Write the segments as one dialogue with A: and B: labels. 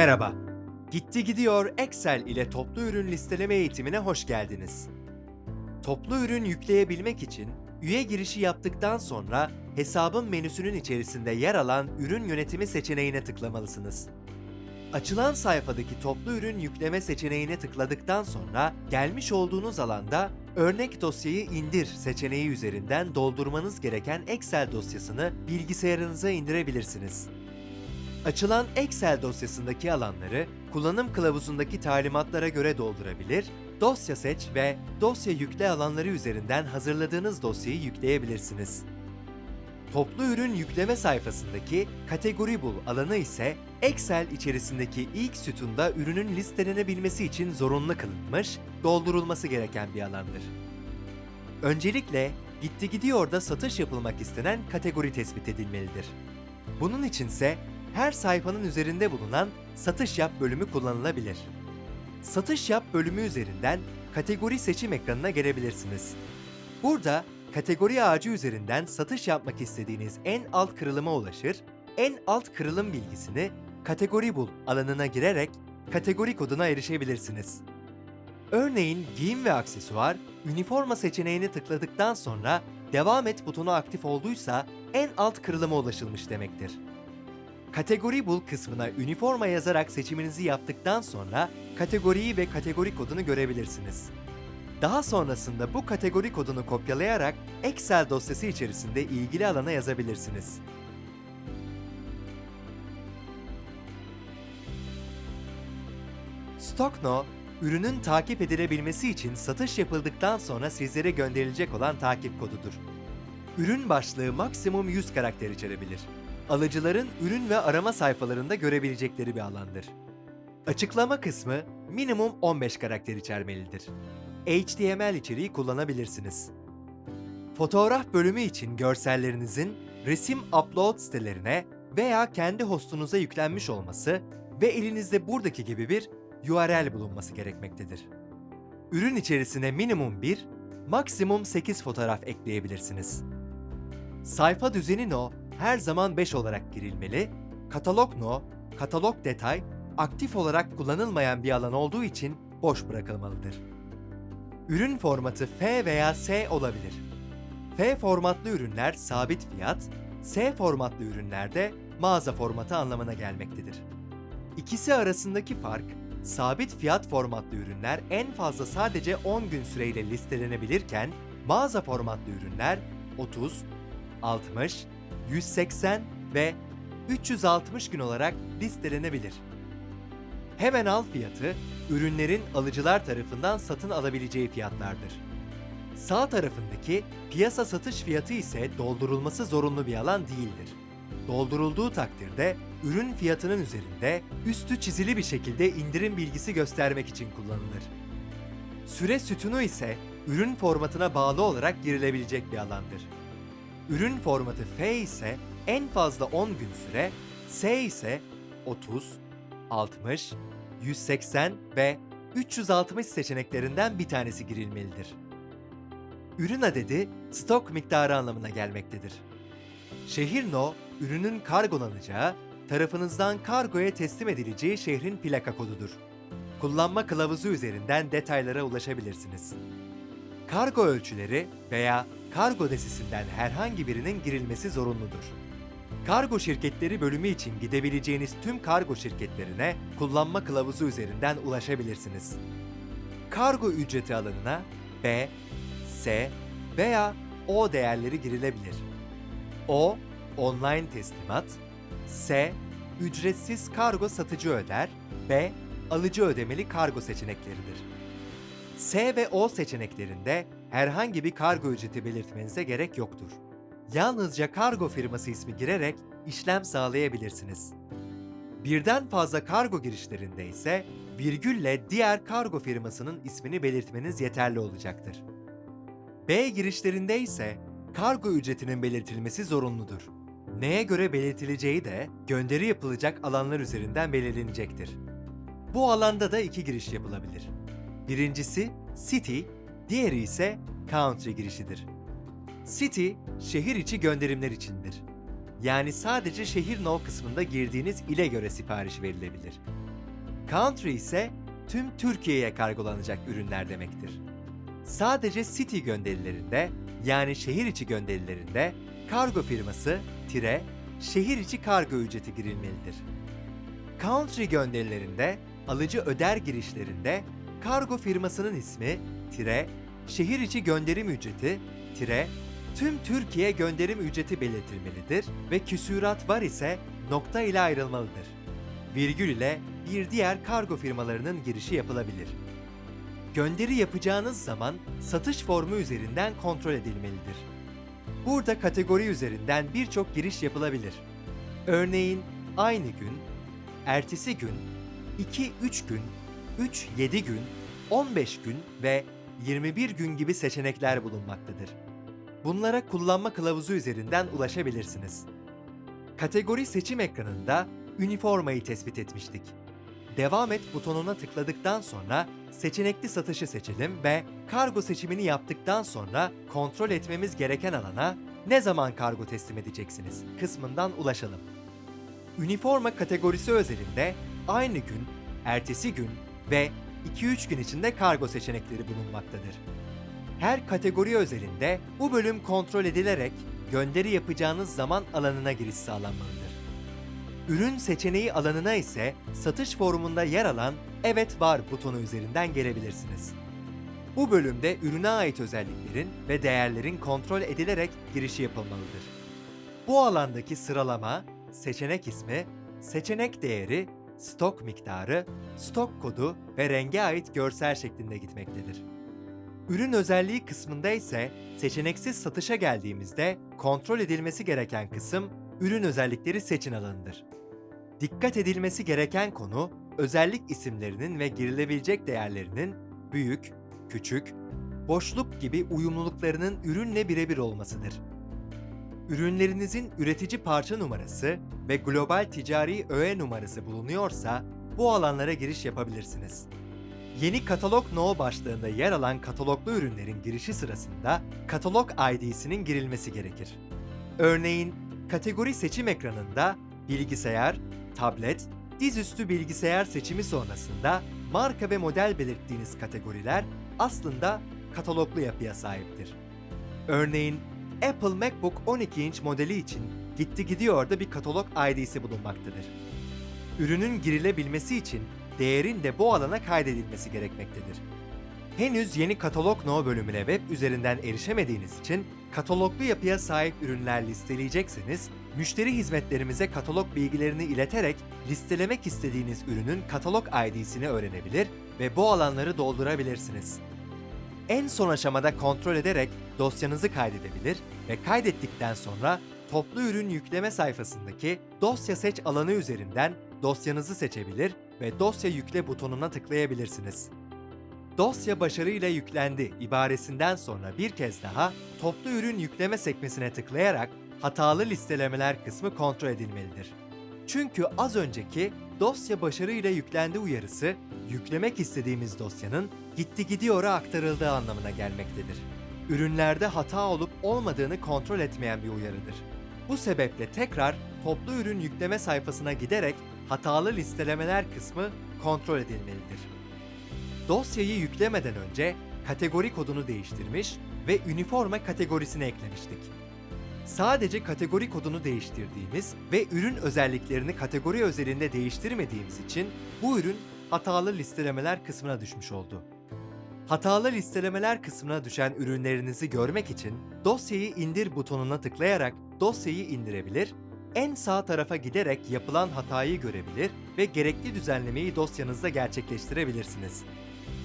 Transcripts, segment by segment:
A: Merhaba. Gitti gidiyor Excel ile toplu ürün listeleme eğitimine hoş geldiniz. Toplu ürün yükleyebilmek için üye girişi yaptıktan sonra hesabın menüsünün içerisinde yer alan ürün yönetimi seçeneğine tıklamalısınız. Açılan sayfadaki toplu ürün yükleme seçeneğine tıkladıktan sonra gelmiş olduğunuz alanda örnek dosyayı indir seçeneği üzerinden doldurmanız gereken Excel dosyasını bilgisayarınıza indirebilirsiniz. Açılan Excel dosyasındaki alanları kullanım kılavuzundaki talimatlara göre doldurabilir, dosya seç ve dosya yükle alanları üzerinden hazırladığınız dosyayı yükleyebilirsiniz. Toplu ürün yükleme sayfasındaki kategori bul alanı ise Excel içerisindeki ilk sütunda ürünün listelenebilmesi için zorunlu kılınmış, doldurulması gereken bir alandır. Öncelikle gitti gidiyor da satış yapılmak istenen kategori tespit edilmelidir. Bunun içinse her sayfanın üzerinde bulunan Satış Yap bölümü kullanılabilir. Satış Yap bölümü üzerinden kategori seçim ekranına gelebilirsiniz. Burada kategori ağacı üzerinden satış yapmak istediğiniz en alt kırılıma ulaşır, en alt kırılım bilgisini kategori bul alanına girerek kategori koduna erişebilirsiniz. Örneğin giyim ve aksesuar, üniforma seçeneğini tıkladıktan sonra devam et butonu aktif olduysa en alt kırılıma ulaşılmış demektir. Kategori bul kısmına üniforma yazarak seçiminizi yaptıktan sonra kategoriyi ve kategori kodunu görebilirsiniz. Daha sonrasında bu kategori kodunu kopyalayarak Excel dosyası içerisinde ilgili alana yazabilirsiniz. Stockno, ürünün takip edilebilmesi için satış yapıldıktan sonra sizlere gönderilecek olan takip kodudur. Ürün başlığı maksimum 100 karakter içerebilir. Alıcıların ürün ve arama sayfalarında görebilecekleri bir alandır. Açıklama kısmı minimum 15 karakter içermelidir. HTML içeriği kullanabilirsiniz. Fotoğraf bölümü için görsellerinizin resim upload sitelerine veya kendi hostunuza yüklenmiş olması ve elinizde buradaki gibi bir URL bulunması gerekmektedir. Ürün içerisine minimum 1, maksimum 8 fotoğraf ekleyebilirsiniz. Sayfa düzeni no her zaman 5 olarak girilmeli, katalog no, katalog detay aktif olarak kullanılmayan bir alan olduğu için boş bırakılmalıdır. Ürün formatı F veya S olabilir. F formatlı ürünler sabit fiyat, S formatlı ürünlerde mağaza formatı anlamına gelmektedir. İkisi arasındaki fark, sabit fiyat formatlı ürünler en fazla sadece 10 gün süreyle listelenebilirken, mağaza formatlı ürünler 30, 60, 180 ve 360 gün olarak listelenebilir. Hemen al fiyatı, ürünlerin alıcılar tarafından satın alabileceği fiyatlardır. Sağ tarafındaki piyasa satış fiyatı ise doldurulması zorunlu bir alan değildir. Doldurulduğu takdirde ürün fiyatının üzerinde üstü çizili bir şekilde indirim bilgisi göstermek için kullanılır. Süre sütunu ise ürün formatına bağlı olarak girilebilecek bir alandır. Ürün formatı F ise en fazla 10 gün süre, S ise 30, 60, 180 ve 360 seçeneklerinden bir tanesi girilmelidir. Ürün adedi stok miktarı anlamına gelmektedir. Şehir no, ürünün kargolanacağı, tarafınızdan kargoya teslim edileceği şehrin plaka kodudur. Kullanma kılavuzu üzerinden detaylara ulaşabilirsiniz. Kargo ölçüleri veya kargo desisinden herhangi birinin girilmesi zorunludur. Kargo şirketleri bölümü için gidebileceğiniz tüm kargo şirketlerine kullanma kılavuzu üzerinden ulaşabilirsiniz. Kargo ücreti alanına B, S veya O değerleri girilebilir. O, online teslimat, S, ücretsiz kargo satıcı öder, B, alıcı ödemeli kargo seçenekleridir. S ve O seçeneklerinde herhangi bir kargo ücreti belirtmenize gerek yoktur. Yalnızca kargo firması ismi girerek işlem sağlayabilirsiniz. Birden fazla kargo girişlerinde ise virgülle diğer kargo firmasının ismini belirtmeniz yeterli olacaktır. B girişlerinde ise kargo ücretinin belirtilmesi zorunludur. Neye göre belirtileceği de gönderi yapılacak alanlar üzerinden belirlenecektir. Bu alanda da iki giriş yapılabilir. Birincisi City, diğeri ise Country girişidir. City, şehir içi gönderimler içindir. Yani sadece şehir no kısmında girdiğiniz ile göre sipariş verilebilir. Country ise tüm Türkiye'ye kargolanacak ürünler demektir. Sadece city gönderilerinde yani şehir içi gönderilerinde kargo firması tire şehir içi kargo ücreti girilmelidir. Country gönderilerinde alıcı öder girişlerinde kargo firmasının ismi tire şehir içi gönderim ücreti tire tüm Türkiye gönderim ücreti belirtilmelidir ve küsürat var ise nokta ile ayrılmalıdır. Virgül ile bir diğer kargo firmalarının girişi yapılabilir. Gönderi yapacağınız zaman satış formu üzerinden kontrol edilmelidir. Burada kategori üzerinden birçok giriş yapılabilir. Örneğin aynı gün, ertesi gün, 2-3 gün, 3-7 gün, 15 gün ve 21 gün gibi seçenekler bulunmaktadır. Bunlara kullanma kılavuzu üzerinden ulaşabilirsiniz. Kategori seçim ekranında üniformayı tespit etmiştik. Devam et butonuna tıkladıktan sonra seçenekli satışı seçelim ve kargo seçimini yaptıktan sonra kontrol etmemiz gereken alana ne zaman kargo teslim edeceksiniz kısmından ulaşalım. Üniforma kategorisi özelinde aynı gün, ertesi gün ve 2-3 gün içinde kargo seçenekleri bulunmaktadır. Her kategori özelinde bu bölüm kontrol edilerek gönderi yapacağınız zaman alanına giriş sağlanmalıdır. Ürün seçeneği alanına ise satış formunda yer alan Evet var butonu üzerinden gelebilirsiniz. Bu bölümde ürüne ait özelliklerin ve değerlerin kontrol edilerek girişi yapılmalıdır. Bu alandaki sıralama, seçenek ismi, seçenek değeri, stok miktarı, stok kodu ve renge ait görsel şeklinde gitmektedir. Ürün özelliği kısmında ise seçeneksiz satışa geldiğimizde kontrol edilmesi gereken kısım ürün özellikleri seçin alanıdır. Dikkat edilmesi gereken konu özellik isimlerinin ve girilebilecek değerlerinin büyük, küçük, boşluk gibi uyumluluklarının ürünle birebir olmasıdır. Ürünlerinizin üretici parça numarası ve global ticari öğe numarası bulunuyorsa bu alanlara giriş yapabilirsiniz. Yeni katalog no başlığında yer alan kataloglu ürünlerin girişi sırasında katalog ID'sinin girilmesi gerekir. Örneğin kategori seçim ekranında bilgisayar, tablet, dizüstü bilgisayar seçimi sonrasında marka ve model belirttiğiniz kategoriler aslında kataloglu yapıya sahiptir. Örneğin Apple MacBook 12 inç modeli için gitti gidiyor da bir katalog ID'si bulunmaktadır. Ürünün girilebilmesi için değerin de bu alana kaydedilmesi gerekmektedir. Henüz yeni katalog no bölümüne web üzerinden erişemediğiniz için kataloglu yapıya sahip ürünler listeleyecekseniz, müşteri hizmetlerimize katalog bilgilerini ileterek listelemek istediğiniz ürünün katalog ID'sini öğrenebilir ve bu alanları doldurabilirsiniz. En son aşamada kontrol ederek dosyanızı kaydedebilir ve kaydettikten sonra toplu ürün yükleme sayfasındaki dosya seç alanı üzerinden dosyanızı seçebilir ve dosya yükle butonuna tıklayabilirsiniz. Dosya başarıyla yüklendi ibaresinden sonra bir kez daha toplu ürün yükleme sekmesine tıklayarak hatalı listelemeler kısmı kontrol edilmelidir. Çünkü az önceki dosya başarıyla yüklendi uyarısı yüklemek istediğimiz dosyanın gitti gidiyor'a aktarıldığı anlamına gelmektedir. Ürünlerde hata olup olmadığını kontrol etmeyen bir uyarıdır. Bu sebeple tekrar toplu ürün yükleme sayfasına giderek hatalı listelemeler kısmı kontrol edilmelidir. Dosyayı yüklemeden önce kategori kodunu değiştirmiş ve üniforma kategorisine eklemiştik. Sadece kategori kodunu değiştirdiğimiz ve ürün özelliklerini kategori özelinde değiştirmediğimiz için bu ürün hatalı listelemeler kısmına düşmüş oldu. Hatalı listelemeler kısmına düşen ürünlerinizi görmek için dosyayı indir butonuna tıklayarak dosyayı indirebilir, en sağ tarafa giderek yapılan hatayı görebilir ve gerekli düzenlemeyi dosyanızda gerçekleştirebilirsiniz.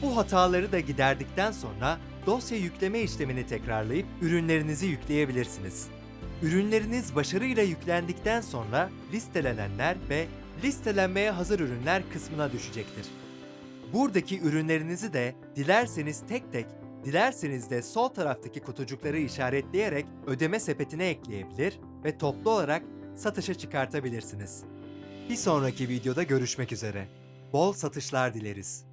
A: Bu hataları da giderdikten sonra dosya yükleme işlemini tekrarlayıp ürünlerinizi yükleyebilirsiniz. Ürünleriniz başarıyla yüklendikten sonra listelenenler ve listelenmeye hazır ürünler kısmına düşecektir. Buradaki ürünlerinizi de dilerseniz tek tek, dilerseniz de sol taraftaki kutucukları işaretleyerek ödeme sepetine ekleyebilir ve toplu olarak satışa çıkartabilirsiniz. Bir sonraki videoda görüşmek üzere. Bol satışlar dileriz.